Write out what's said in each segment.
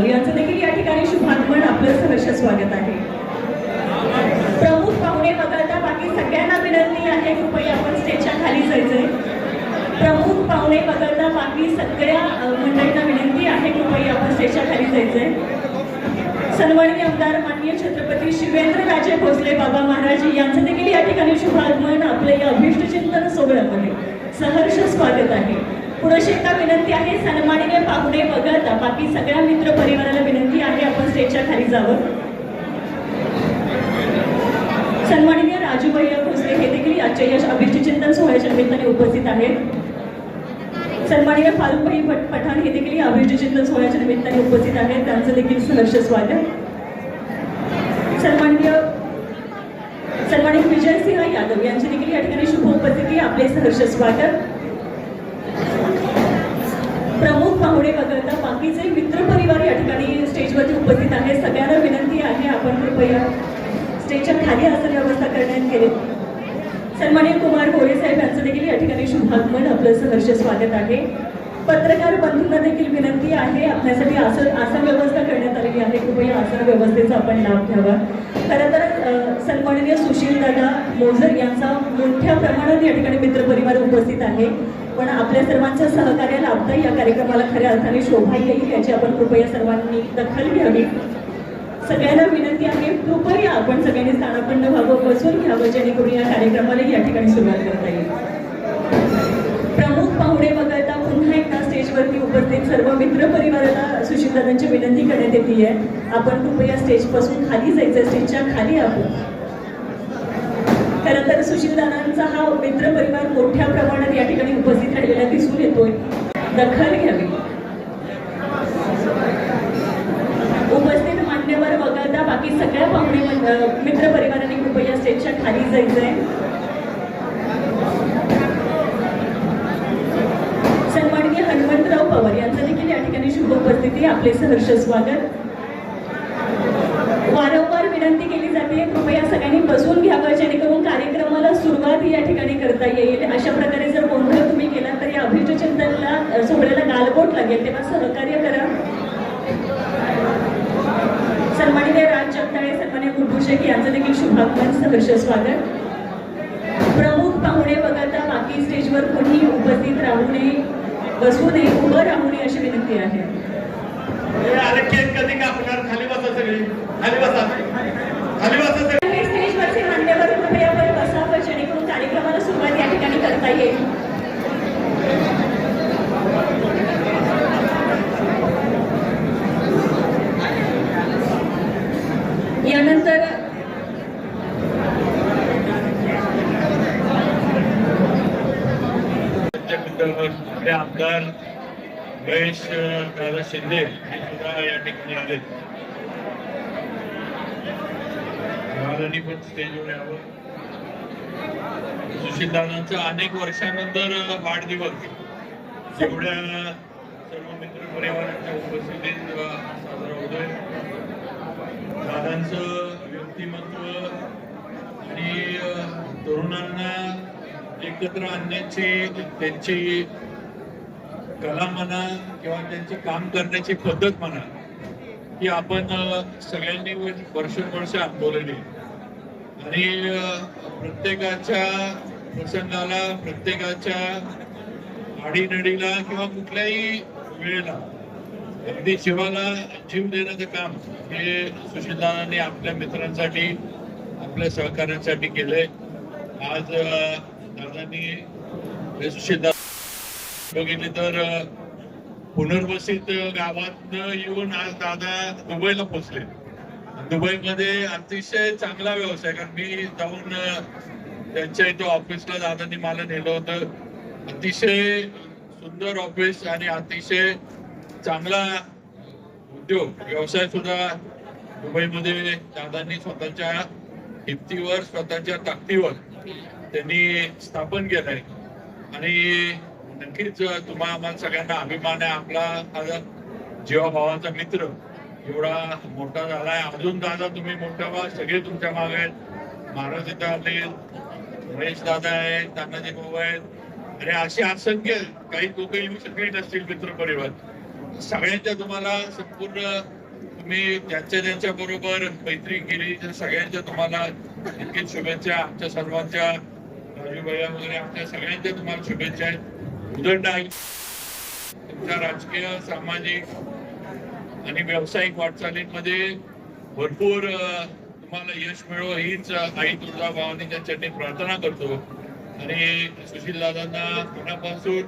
तानाजी यांचं देखील या ठिकाणी शुभागमन आपलं सहर्ष स्वागत आहे. प्रमुख पाहुणे वगळता बाकी सगळ्यांना विनंती आहे कृपया आपण स्टेजच्या खाली जायचंय. प्रमुख पाहुणे वगळता बाकी सगळ्या मंडळींना विनंती आहे कृपया आपण स्टेजच्या खाली जायचंय. सन्माननीय आमदार माननीय छत्रपती शिवेंद्र राजे भोसले बाबा महाराज यांचं देखील या ठिकाणी शुभागमन आपलं या अभिष्ट चिंतन सोहळ्यामध्ये. सहर्ष स्वागत आहे. पुढे एका विनंती आहे सन्माननीय पाहुणे वगळता बाकी सगळ्या मित्र परिवाराला विनंती आहे आपण स्टेजच्या खाली जावं. सन्माननीय राजू भैया भोसले हे देखील आजच्या यश अभिष्ट चिंतन सोहळ्याच्या निमित्ताने उपस्थित आहेत. सन्मानिय फारुकभाई भट पठाण हे देखील अभिष्ट चिंतन सोहळ्याच्या निमित्ताने उपस्थित आहेत. त्यांचं देखील सुलक्ष स्वागत. सन्माननीय सन्माननीय विजयसिंह यादव यांची देखील या ठिकाणी शुभ उपस्थिती आपले सहर्ष स्वागत. प्रमुख पाहुणे वगळता बाकीचे मित्र परिवार या ठिकाणी स्टेजवरती उपस्थित आहे सगळ्यांना विनंती आहे आपण कृपया स्टेजच्या खाली असं व्यवस्था करण्यात गेली सन्मान्य कुमार गोळे साहेब यांचं देखील या ठिकाणी शुभागमन. आपलं सहर्ष स्वागत आहे. पत्रकार बंधूंना देखील विनंती आहे आपल्यासाठी आसन आसन व्यवस्था करण्यात आलेली आहे. कृपया आसन व्यवस्थेचा आपण लाभ घ्यावा. खरं तर सन्माननीय सुशील दादा मोझर यांचा मोठ्या प्रमाणात या ठिकाणी मित्रपरिवार उपस्थित आहे. पण आपल्या सर्वांच्या सहकार्य लाभता या कार्यक्रमाला खऱ्या अर्थाने शोभा येईल याची आपण कृपया सर्वांनी दखल घ्यावी. सगळ्यांना विनंती आहे कृपया आपण सगळ्यांनी स्थानापन्न व्हावं बसून घ्यावं जेणेकरून या कार्यक्रमाला या ठिकाणी सुरुवात करता येईल. प्रमुख पाहुणे वगळता पुन्हा एकदा स्टेजवरती उपस्थित सर्व मित्र परिवाराला सुशीलदादांची विनंती करण्यात येते आहे आपण कृपया स्टेजपासून खाली जायचं स्टेजच्या खाली आपण खरं तर सुशीलदादांचा हा मित्र परिवार मोठ्या प्रमाणात या ठिकाणी उपस्थित राहिलेला दिसून येतोय. दखल घ्यावी. उपस्थित मान्यवर वगळता बाकी सगळ्या पाहुणे मित्र परिवारांनी कृपया स्टेजच्या खाली जायचंय. सन्माननीय हनुमंतराव पवार यांचं देखील या ठिकाणी शुभ उपस्थिती. आपले सहर्ष स्वागत. विनंती केली जाते कृपया सगळ्यांनी बसून घ्यावं जेणेकरून कार्यक्रमाला सुरुवात या ठिकाणी करता येईल. अशा प्रकारे जर गोंधळ तुम्ही केला तर या अभिष्ट चिंतनला सोहळ्याला गालबोट लागेल. तेव्हा सहकार्य करा. सन्माननीय राज जगताळे सन्मान्य गुड्डू शेख यांचं देखील शुभागमन सहर्ष स्वागत. प्रमुख पाहुणे वगळता बाकी स्टेजवर कोणी उपस्थित राहू नये बसू नये उभं राहू नये अशी विनंती आहे. अरे केक कधी कापणार? खाली आपण बसावं जेणेकरून कार्यक्रमाला सुरुवात या ठिकाणी करता येईल. यानंतर आमदार महेश दादा शिंदे हे सुद्धा या ठिकाणी आले महाराणी पण स्टेजवर यावं. सुशील दादांचा अनेक वर्षानंतर वाढदिवस. जेवढ्या सर्व मित्र परिवाराच्या उपस्थितीत साजरा होतोय. दादांचं व्यक्तिमत्व आणि तरुणांना एकत्र आणण्याची त्यांची कला म्हणा किंवा त्यांची काम करण्याची पद्धत म्हणा ही आपण सगळ्यांनी वर्षोवर्ष अनुभवलेली आणि प्रत्येकाच्या प्रसंगाला प्रत्येकाच्या आडीनडीला किंवा कुठल्याही वेळेला अगदी जीवाला जीव देण्याचं काम हे सुशीलदादांनी आपल्या मित्रांसाठी आपल्या सहकार्यांसाठी केलंय. आज दादांनी सुशीलदा बघितले तर पुनर्वसित गावात येऊन आज दादा दुबईला पोहोचले. दुबईमध्ये अतिशय चांगला व्यवसाय कारण मी जाऊन त्यांच्या इथे ऑफिसला दादांनी मला नेलं होतं. अतिशय सुंदर ऑफिस आणि अतिशय चांगला उद्योग व्यवसाय सुद्धा दुबईमध्ये दादांनी स्वतःच्या हिमतीवर स्वतःच्या ताकदीवर त्यांनी स्थापन केलंय. आणि नक्कीच तुम्हा आम्हाला सगळ्यांना अभिमान आहे. आपला जीवाभावाचा मित्र एवढा मोठा झालाय. अजून दादा तुम्ही मोठा व्हा. सगळे तुमच्या मागे आहेत. महाराज इथं आले. महेश दादा आहेत. तानाजी भाऊ आहेत. आणि असे असंख्य काही लोक येऊ शकले नसतील मित्र परिवार. सगळ्यांच्या तुम्हाला संपूर्ण तुम्ही त्यांच्या त्यांच्या बरोबर मैत्री केली सगळ्यांच्या तुम्हाला नक्कीच शुभेच्छा. आमच्या सर्वांच्या राजू भैया वगैरे आमच्या सगळ्यांच्या तुम्हाला शुभेच्छा आहेत. उदंड आहे. तुमच्या राजकीय सामाजिक आणि व्यावसायिक वाटचालींमध्ये भरपूर तुम्हाला यश मिळो हीच आई तुळजा भवानीच्या त्यांच्यानी प्रार्थना करतो. आणि सुशील दादांना मनापासून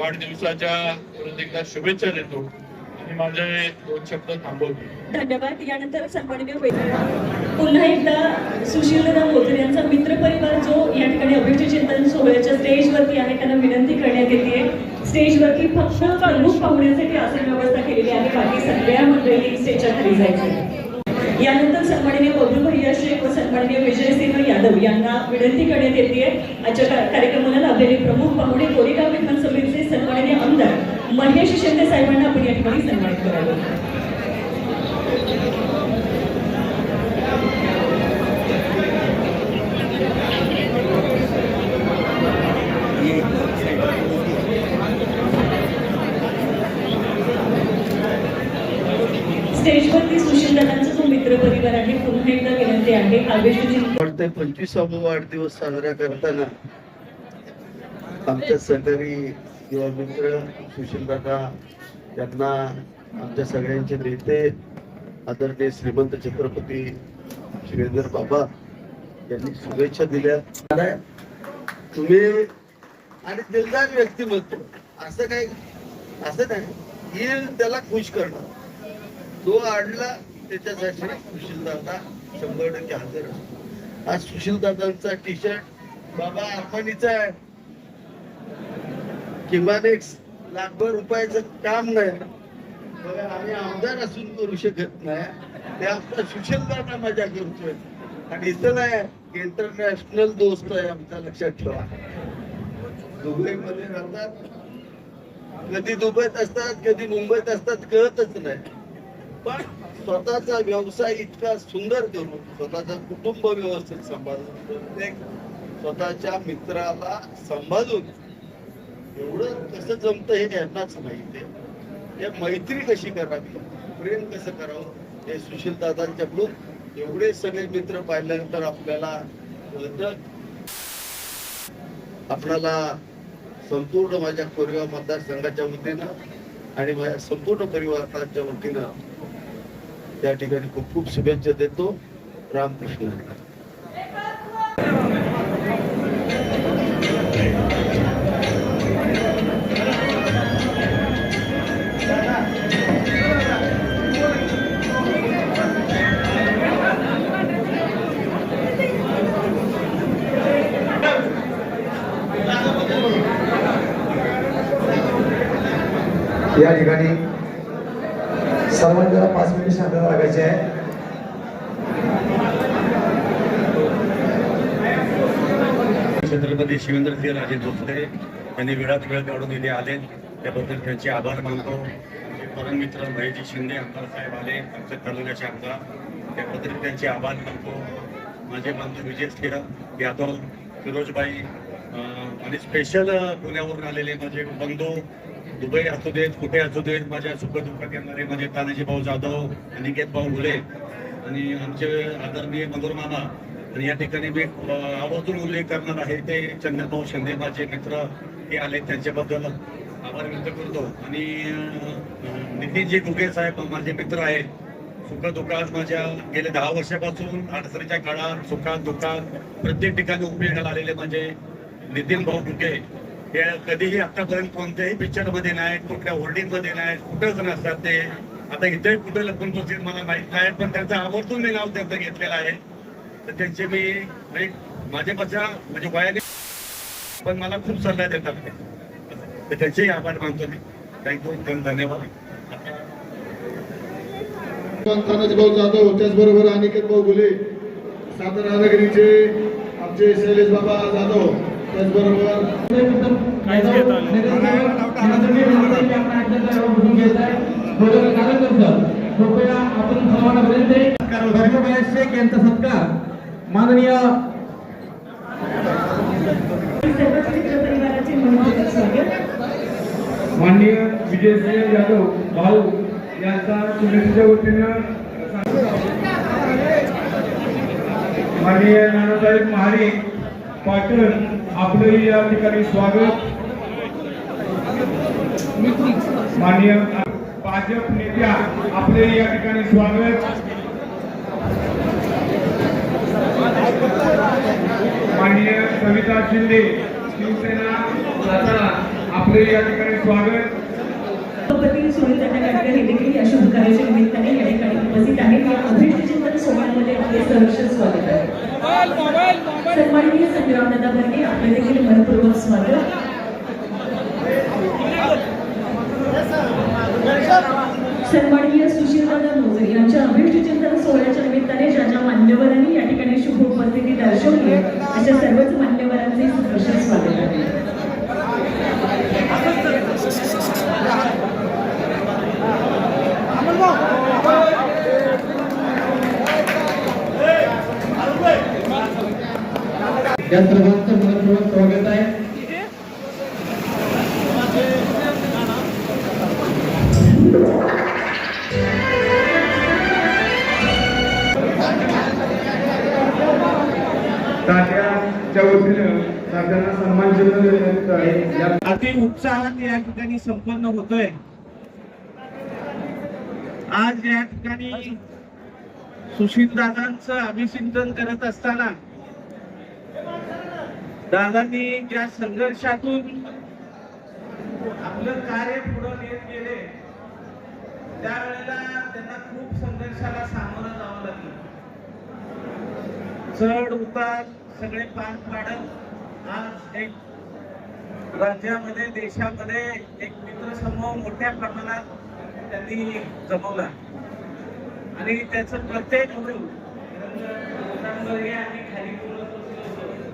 वाढदिवसाच्या परत एकदा शुभेच्छा देतो. आणि माझे दोन शब्द थांबवतो धन्यवाद. यानंतर सन्माननीय पुन्हा एकदा सुशीलदादा मोदरे यांचा मित्रपरिवार जो या ठिकाणी अभिरुची चिंतन सोहळ्याच्या स्टेजवरती आहे त्यांना विनंती करण्यात येते. स्टेजवरती फक्त प्रमुख पाहुण्यासाठी आसन व्यवस्था केलेली आहे. बाकी सगळ्या मंडळी स्टेजच्या खाली जायचं यानंतर सन्माननीय मधु भैया शेख व सन्माननीय विजयसिंह यादव यांना विनंती करण्यात येते. आजच्या कार्यक्रमाला लाभलेले प्रमुख पाहुणे कोरेगाव विधानसभेचे सन्माननीय आमदार महेश शिंदे साहेबांना आपण या ठिकाणी सन्मानित करावे स्टेजवरती आहे पंचवीसावा वाढदिवस साजरा करताना आमच्या सहकारी किंवा मित्र सुशील दादा यांना आमच्या सगळ्यांचे नेते आदरणीय श्रीमंत छत्रपती श्रीधर बाबा यांनी शुभेच्छा दिल्या. तुम्ही आणि दिलदार व्यक्तिमत्व असं काही असं नाही. येईल त्याला खुश करणं. तो आणला त्याच्यासाठी सुशील दादा शंभर टक्के हजर असतो. आज सुशील दादांचा टी शर्ट बाबा अर्फानीचा आहे. किमान एक लाखभर रुपयाचं काम नाही. आम्ही आमदार असून करू शकत नाही. ते आमचा सुशील मजा करतोय. आणि इथं नाही इंटरनॅशनल दोस्त आहे आमचा लक्षात ठेवा. दुबईमध्ये राहतात. कधी दुबईत असतात कधी मुंबईत असतात कळतच नाही. पण स्वतःचा व्यवसाय इतका सुंदर करून स्वतःचा कुटुंब व्यवस्थित सांभाळून प्रत्येक स्वतःच्या मित्राला सांभाळून एवढं कसं जमतं हे यांनाच माहिती आहे. या मैत्री कशी करावी? प्रेम कसं करावं? हे सुशील दादांच्याकडून एवढे सगळे मित्र पाहिल्यानंतर आपल्याला कळतं. आपणाला संपूर्ण माझ्या कोरेगाव मतदारसंघाच्या वतीनं आणि माझ्या संपूर्ण परिवाराच्या वतीनं त्या ठिकाणी खूप खूप शुभेच्छा देतो. रामकृष्ण. या ठिकाणी सर्वांना पाच मिनिट शांतता लागायची आहे. छत्रपती शिवेंद्रसिंह राजे भोसले यांनी वेळात वेळ काढून इथे आले. त्याबद्दल त्यांचे आभार मानतो. परममित्र महेशजी शिंदे आमदार साहेब आले. आमच्या तालुक्याचे आमदार. त्याबद्दल त्यांचे आभार मानतो. माझे बांधव विजय स्थिर यादव फिरोजबाई आणि स्पेशल पुण्यावरून आलेले माझे बंधू दुबई असू देत कुठे असू देत माझ्या सुखदुःखात येणारे माझे तानाजी भाऊ जाधव अनिकेत भाऊ मुले आणि आमचे आदरणीय मधुर मामा. आणि या ठिकाणी मी आवर्जून उल्लेख करणार आहे ते चंद्रभाऊ शिंदे माझे मित्र हे आले त्यांच्याबद्दल आभार व्यक्त करतो. आणि नितीनजी घुगे साहेब माझे मित्र आहेत. सुखदुःखात माझ्या गेल्या दहा वर्षापासून अडचणीच्या काळात सुखात दुःखात प्रत्येक ठिकाणी उपयोगाला आलेले माझे म्हणजे नितीन भाऊ घुगे. हे कधीही आतापर्यंत कोणत्याही पिक्चरमध्ये नाहीत कुठल्या होर्डिंगमध्ये नाहीत कुठंच नसतात ते. आता इथे कुठे लपून बसतील मला माहीत नाही पण त्यांचं आवर्जून मी नाव त्यांचं घेतलेलं आहे. तर त्यांचे मी म्हणजे माझ्यापेक्षा म्हणजे वयाने पण मला खूप सल्ला देतात ते. तर त्यांचेही आभार मानतो मी. थँक्यू धन्यवाद. तानाजी भाऊ जाधव त्याचबरोबर अनिकेत भाऊ गुले सातारा नगरीचे आमचे शैलेश बाबा जाधव. शेख यांचा सत्कार माननीय माननीय विजयसिंह यादव भाऊ यांचा समितीच्या वतीनं माननीय नानासाहेब महाडिक पाटण आपलंही या ठिकाणी स्वागत. माननीय भाजप नेत्या आपलेही या ठिकाणी स्वागत. माननीय सविता शिंदे शिवसेना सातारा आपले या ठिकाणी स्वागत. या शुभ कार्याच्या निमित्ताने या ठिकाणी उपस्थित आहेत या अभिष्ट चिंतन आपले सहर्ष स्वागत आहे. सन्माननीय संग्राम दादा आपले देखील मनपूर्वक स्वागत. सन्माननीय सुशीलदादा मोजे यांच्या अभिष्ट चिंतन सोहळ्याच्या निमित्ताने ज्या ज्या मान्यवरांनी या ठिकाणी शुभ उपस्थिती दर्शवली अशा सर्वच मान्यवरांचे सहर्ष स्वागत आहे. या सर्वांचं मनपूर्वक स्वागत आहे. तात्याच्या वतीनं तात्यांना सन्मान चिन्ह देण्यात आहे. या अति उत्साहात या ठिकाणी संपन्न होतोय. आज या ठिकाणी सुशील दादांचं अभिचिंतन करत असताना दादांनी ज्या संघर्षातून आपलं कार्य पुढे नेत गेले त्यावेळेला त्यांना खूप संघर्षाला सामोरं जावं लागलं. चढ उतार सगळे पार पाडत आज एक राज्यामध्ये देशामध्ये एक मित्र समूह मोठ्या प्रमाणात त्यांनी जमवला. आणि त्याचं प्रत्येक म्हणून मुलांवरही आम्ही खाली बोलत बसलो होतो.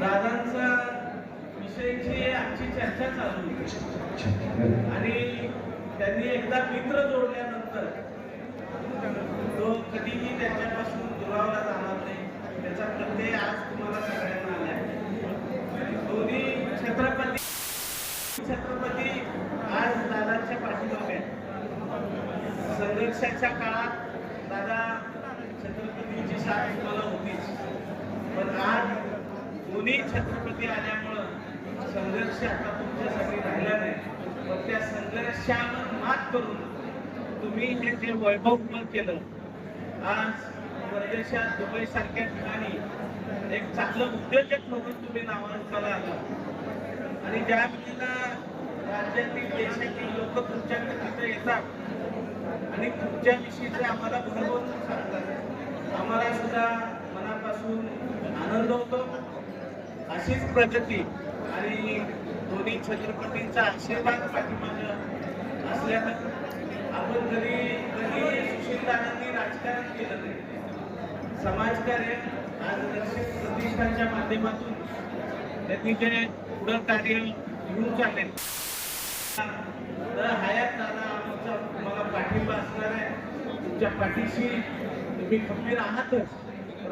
दादांचा विषयीची आमची चर्चा चालू होती आणि त्यांनी एकदा मित्र जोडल्यानंतर तो कधीही त्यांच्यापासून दुरावला जाणार नाही. त्याचा प्रत्यय आज तुम्हाला सगळ्यांना आलाय दोन्ही छत्रपती छत्रपती आज दादाच्या पाठीमागे संघर्षाच्या काळात दादा छत्रपतीची साथ तुम्हाला होतीच. पण आज दोन्ही छत्रपती आल्यामुळं संघर्ष आता तुमच्यासाठी राहिला नाही पण त्या संघर्षावर मात करून तुम्ही हे जे वैभव उभं केलं आज परदेशात दुबई सारख्या ठिकाणी एक चांगलं उद्योजक म्हणून तुम्ही नावारूपाला आला आणि ज्या वेळेला राज्यातील देशातील लोक तुमच्याकडे तिथे येतात आणि तुमच्याविषयीचे आम्हाला भरभरून सांगतात आम्हाला सुद्धा मनापासून आनंद होतो. अशीच प्रगती आणि दोन्ही छत्रपतींचा आशीर्वाद पाठिंबा असल्यानं आपण कधी कधी सुशीलदारांनी राजकारण केलं नाही. समाजकार्य आज दर्शक प्रतिष्ठानच्या माध्यमातून त्यांनी जे पुढाकार्य घेऊन चालले तर हयात दादा आमचा तुम्हाला पाठिंबा असणार आहे. तुमच्या पाठीशी तुम्ही खंबीर आहातच.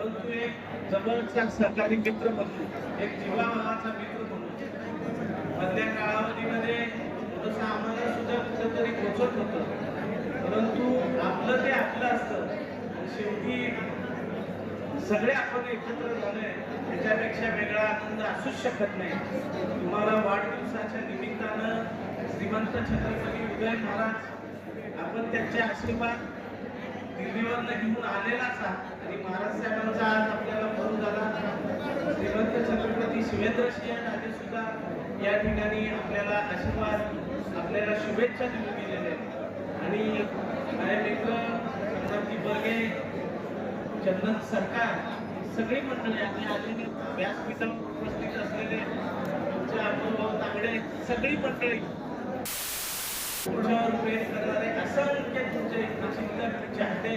परंतु एक जवळचा सरकारी मित्र म्हणून एक जीवाभावाचा मित्र म्हणून मधल्या कालावधीमध्ये थोडंसं आम्हाला सुद्धा कुठंतरी पोचत होतं. परंतु आपलं ते आपलं असतं. शेवटी सगळे आपण एकत्र झालोय त्याच्यापेक्षा वेगळा आनंद असूच शकत नाही. तुम्हाला वाढदिवसाच्या निमित्तानं श्रीमंत छत्रपती उदय महाराज आपण त्यांचे आशीर्वाद दिल्लीवरनं घेऊन आलेलाच आणि महाराज साहेबांचा आज आपल्याला फोन झाला. श्रीमंत छत्रपती शिवेंद्र सिंह राजे सुद्धा या ठिकाणी आपल्याला आशीर्वाद आपल्याला शुभेच्छा देऊन गेलेल्या आहेत. आणि माझे मित्र चंद्रजी बर्गे चंदन सरकार सगळी मंडळी आणि आलेली व्यासपीठावर उपस्थित असलेले आमचे अनुभव तांगडे सगळी मंडळी प्रेम करणारे असंख्य तुमचे चिंतक चाहते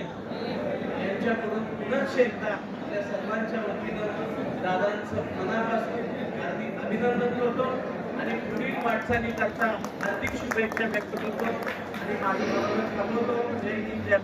यांच्याकडून पुनश्च एकदा आपल्या सर्वांच्या वतीनं दादांचं मनापासून हार्दिक अभिनंदन करतो आणि पुढील वाटचाली करता हार्दिक शुभेच्छा व्यक्त करतो आणि माझी थांबवतो जय हिंद जय